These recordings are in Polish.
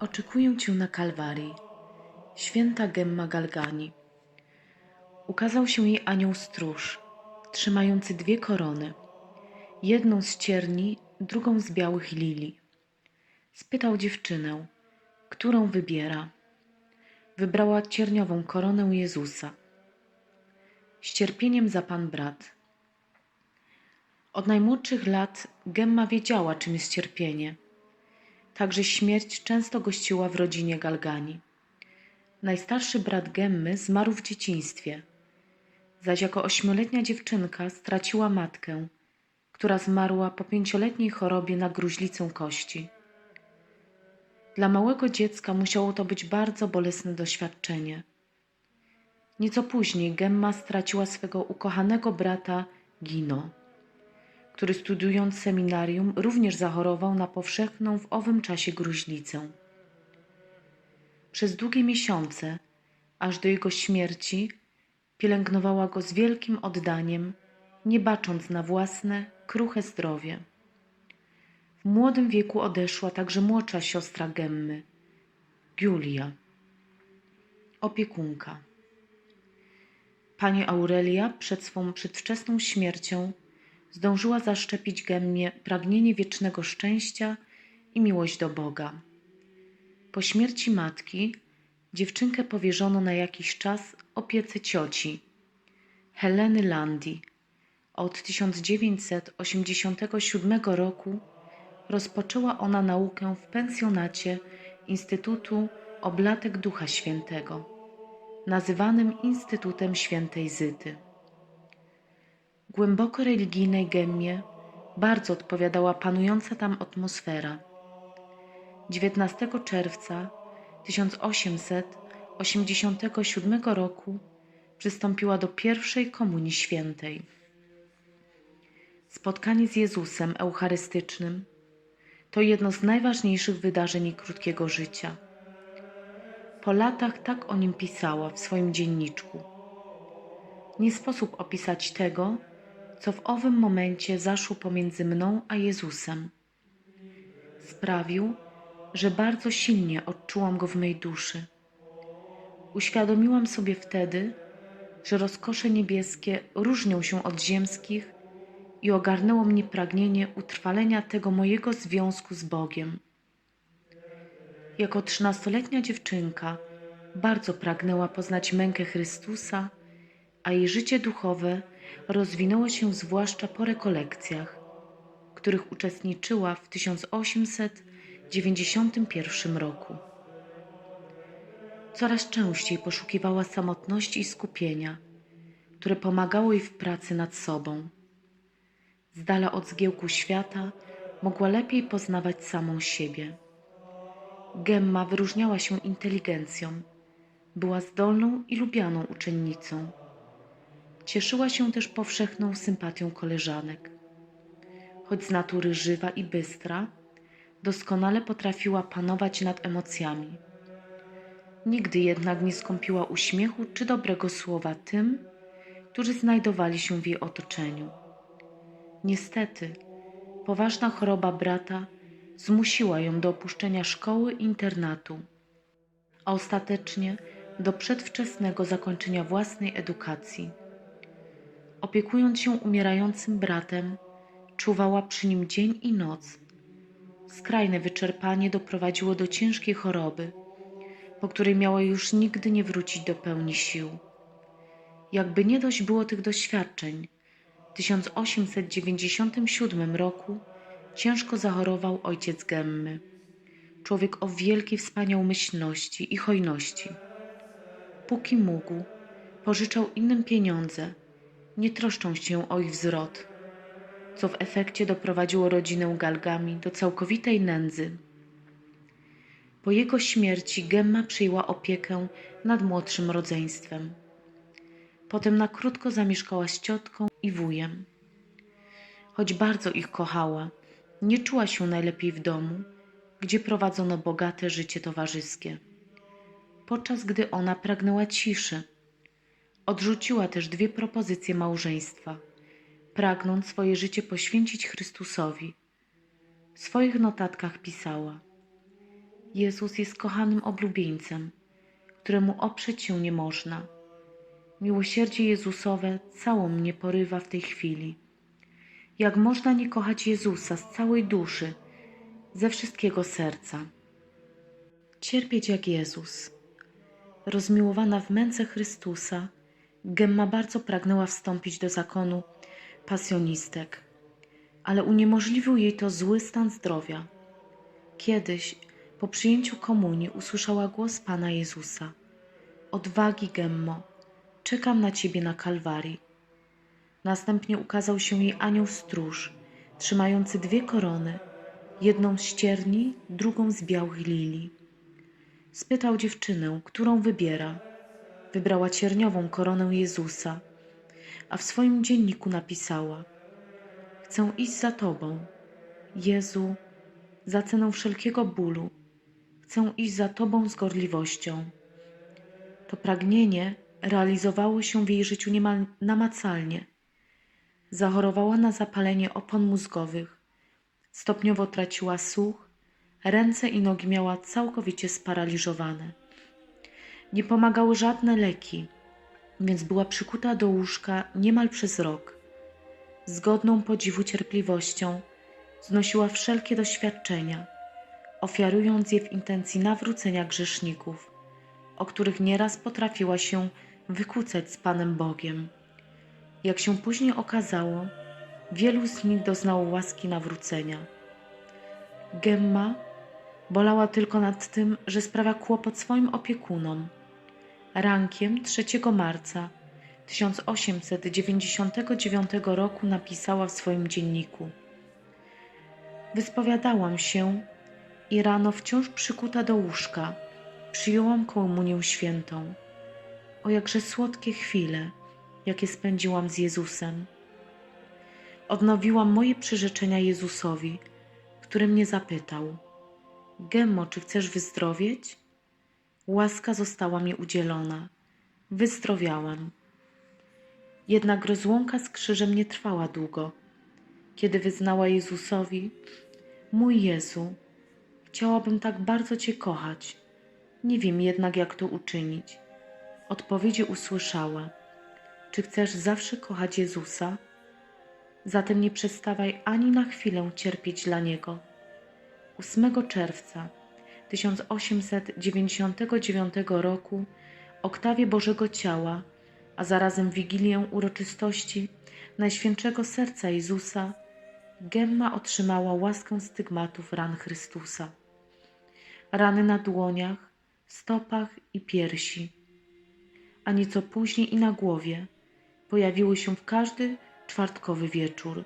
oczekuję Cię na Kalwarii. Święta Gemma Galgani. Ukazał się jej anioł stróż, trzymający dwie korony. Jedną z cierni, drugą z białych lilii. Spytał dziewczynę, którą wybiera. Wybrała cierniową koronę Jezusa. Z cierpieniem za Pan brat. Od najmłodszych lat Gemma wiedziała, czym jest cierpienie. Także śmierć często gościła w rodzinie Galgani. Najstarszy brat Gemmy zmarł w dzieciństwie, zaś jako ośmioletnia dziewczynka straciła matkę, która zmarła po pięcioletniej chorobie na gruźlicę kości. Dla małego dziecka musiało to być bardzo bolesne doświadczenie. Nieco później Gemma straciła swego ukochanego brata Gino który studiując seminarium również zachorował na powszechną w owym czasie gruźlicę. Przez długie miesiące, aż do jego śmierci, pielęgnowała go z wielkim oddaniem, nie bacząc na własne, kruche zdrowie. W młodym wieku odeszła także młodsza siostra Gemmy, Julia, opiekunka. Pani Aurelia przed swą przedwczesną śmiercią zdążyła zaszczepić Gemmie pragnienie wiecznego szczęścia i miłość do Boga. Po śmierci matki dziewczynkę powierzono na jakiś czas opiece cioci, Heleny Landi. Od 1987 roku rozpoczęła ona naukę w pensjonacie Instytutu Oblatek Ducha Świętego, nazywanym Instytutem Świętej Zyty głęboko religijnej gemmie bardzo odpowiadała panująca tam atmosfera. 19 czerwca 1887 roku przystąpiła do pierwszej komunii świętej. Spotkanie z Jezusem Eucharystycznym to jedno z najważniejszych wydarzeń jej krótkiego życia. Po latach tak o nim pisała w swoim dzienniczku. Nie sposób opisać tego, co w owym momencie zaszło pomiędzy mną a Jezusem. Sprawił, że bardzo silnie odczułam go w mej duszy. Uświadomiłam sobie wtedy, że rozkosze niebieskie różnią się od ziemskich i ogarnęło mnie pragnienie utrwalenia tego mojego związku z Bogiem. Jako trzynastoletnia dziewczynka bardzo pragnęła poznać mękę Chrystusa, a jej życie duchowe rozwinęło się zwłaszcza po rekolekcjach, których uczestniczyła w 1891 roku. Coraz częściej poszukiwała samotności i skupienia, które pomagało jej w pracy nad sobą. Z dala od zgiełku świata mogła lepiej poznawać samą siebie. Gemma wyróżniała się inteligencją, była zdolną i lubianą uczennicą Cieszyła się też powszechną sympatią koleżanek. Choć z natury żywa i bystra, doskonale potrafiła panować nad emocjami. Nigdy jednak nie skąpiła uśmiechu czy dobrego słowa tym, którzy znajdowali się w jej otoczeniu. Niestety, poważna choroba brata zmusiła ją do opuszczenia szkoły i internatu, a ostatecznie do przedwczesnego zakończenia własnej edukacji. Opiekując się umierającym bratem, czuwała przy nim dzień i noc. Skrajne wyczerpanie doprowadziło do ciężkiej choroby, po której miała już nigdy nie wrócić do pełni sił. Jakby nie dość było tych doświadczeń, w 1897 roku ciężko zachorował ojciec Gemmy, człowiek o wielkiej wspaniałomyślności i hojności. Póki mógł, pożyczał innym pieniądze, nie troszczą się o ich wzrot, co w efekcie doprowadziło rodzinę Galgami do całkowitej nędzy. Po jego śmierci Gemma przyjęła opiekę nad młodszym rodzeństwem. Potem na krótko zamieszkała z ciotką i wujem. Choć bardzo ich kochała, nie czuła się najlepiej w domu, gdzie prowadzono bogate życie towarzyskie. Podczas gdy ona pragnęła ciszy, Odrzuciła też dwie propozycje małżeństwa, pragnąc swoje życie poświęcić Chrystusowi. W swoich notatkach pisała: Jezus jest kochanym oblubieńcem, któremu oprzeć się nie można. Miłosierdzie Jezusowe całą mnie porywa w tej chwili. Jak można nie kochać Jezusa z całej duszy, ze wszystkiego serca? Cierpieć jak Jezus. Rozmiłowana w męce Chrystusa, Gemma bardzo pragnęła wstąpić do zakonu pasjonistek, ale uniemożliwił jej to zły stan zdrowia. Kiedyś, po przyjęciu komunii, usłyszała głos Pana Jezusa: Odwagi, Gemmo, czekam na ciebie na Kalwarii. Następnie ukazał się jej anioł stróż, trzymający dwie korony, jedną z cierni, drugą z białych lilii. Spytał dziewczynę, którą wybiera. Wybrała cierniową koronę Jezusa, a w swoim dzienniku napisała: Chcę iść za Tobą, Jezu, za cenę wszelkiego bólu. Chcę iść za Tobą z gorliwością. To pragnienie realizowało się w jej życiu niemal namacalnie. Zachorowała na zapalenie opon mózgowych, stopniowo traciła słuch, ręce i nogi miała całkowicie sparaliżowane. Nie pomagały żadne leki, więc była przykuta do łóżka niemal przez rok. Z godną podziwu cierpliwością znosiła wszelkie doświadczenia, ofiarując je w intencji nawrócenia grzeszników, o których nieraz potrafiła się wykłócać z Panem Bogiem. Jak się później okazało, wielu z nich doznało łaski nawrócenia. Gemma bolała tylko nad tym, że sprawia kłopot swoim opiekunom. Rankiem 3 marca 1899 roku napisała w swoim dzienniku: Wyspowiadałam się i rano wciąż przykuta do łóżka przyjęłam komunię świętą. O jakże słodkie chwile, jakie spędziłam z Jezusem. Odnowiłam moje przyrzeczenia Jezusowi, który mnie zapytał: Gemmo, czy chcesz wyzdrowieć? Łaska została mi udzielona. Wyzdrowiałam. Jednak rozłąka z krzyżem nie trwała długo. Kiedy wyznała Jezusowi: Mój Jezu, chciałabym tak bardzo Cię kochać. Nie wiem jednak, jak to uczynić. Odpowiedzi usłyszała: Czy chcesz zawsze kochać Jezusa? Zatem nie przestawaj ani na chwilę cierpieć dla Niego. 8 czerwca 1899 roku oktawie Bożego Ciała, a zarazem Wigilię uroczystości Najświętszego Serca Jezusa, Gemma otrzymała łaskę stygmatów ran Chrystusa. Rany na dłoniach, stopach i piersi, a nieco później i na głowie pojawiły się w każdy czwartkowy wieczór,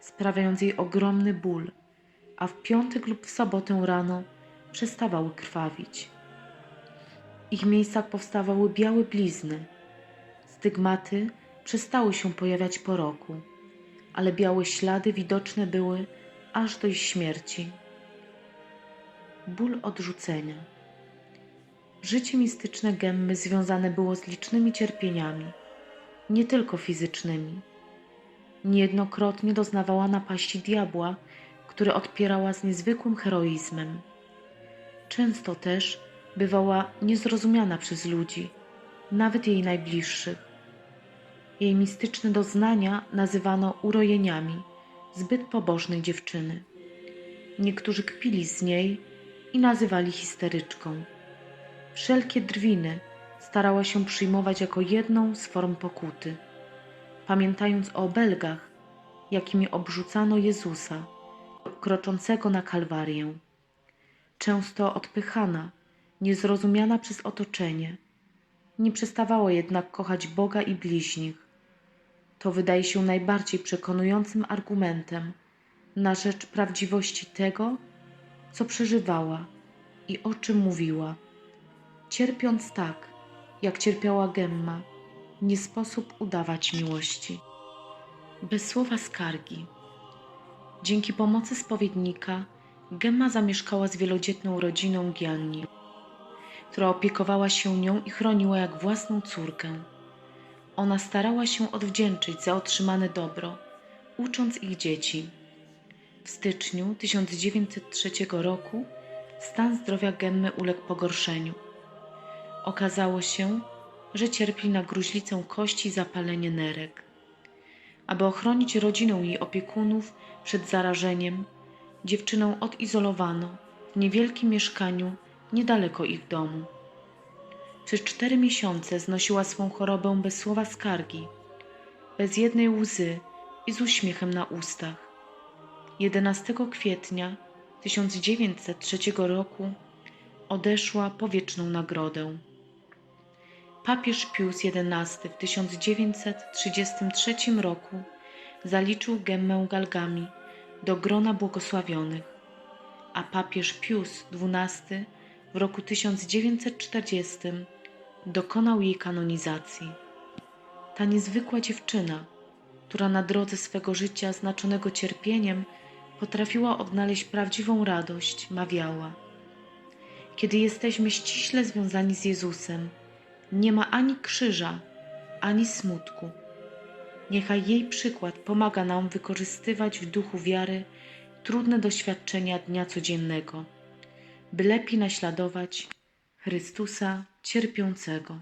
sprawiając jej ogromny ból, a w piątek lub w sobotę rano przestawały krwawić. W ich miejscach powstawały białe blizny. Stygmaty przestały się pojawiać po roku, ale białe ślady widoczne były aż do ich śmierci. Ból odrzucenia. Życie mistyczne Gemmy związane było z licznymi cierpieniami, nie tylko fizycznymi. Niejednokrotnie doznawała napaści diabła, który odpierała z niezwykłym heroizmem. Często też bywała niezrozumiana przez ludzi, nawet jej najbliższych. Jej mistyczne doznania nazywano urojeniami zbyt pobożnej dziewczyny. Niektórzy kpili z niej i nazywali histeryczką. Wszelkie drwiny starała się przyjmować jako jedną z form pokuty, pamiętając o obelgach, jakimi obrzucano Jezusa, kroczącego na Kalwarię. Często odpychana, niezrozumiana przez otoczenie, nie przestawała jednak kochać Boga i bliźnich. To wydaje się najbardziej przekonującym argumentem na rzecz prawdziwości tego, co przeżywała i o czym mówiła. Cierpiąc tak, jak cierpiała Gemma, nie sposób udawać miłości. Bez słowa skargi. Dzięki pomocy spowiednika Gemma zamieszkała z wielodzietną rodziną Gianni, która opiekowała się nią i chroniła jak własną córkę. Ona starała się odwdzięczyć za otrzymane dobro, ucząc ich dzieci. W styczniu 1903 roku stan zdrowia Gemmy uległ pogorszeniu. Okazało się, że cierpi na gruźlicę kości i zapalenie nerek. Aby ochronić rodzinę i opiekunów przed zarażeniem, dziewczynę odizolowano w niewielkim mieszkaniu niedaleko ich domu. Przez cztery miesiące znosiła swą chorobę bez słowa skargi, bez jednej łzy i z uśmiechem na ustach. 11 kwietnia 1903 roku odeszła po wieczną nagrodę. Papież Pius XI w 1933 roku zaliczył Gemmę Galgami do grona błogosławionych, a papież Pius XII w roku 1940 dokonał jej kanonizacji. Ta niezwykła dziewczyna, która na drodze swego życia znaczonego cierpieniem potrafiła odnaleźć prawdziwą radość, mawiała: Kiedy jesteśmy ściśle związani z Jezusem, nie ma ani krzyża, ani smutku. Niechaj jej przykład pomaga nam wykorzystywać w duchu wiary trudne doświadczenia dnia codziennego, by lepiej naśladować Chrystusa cierpiącego.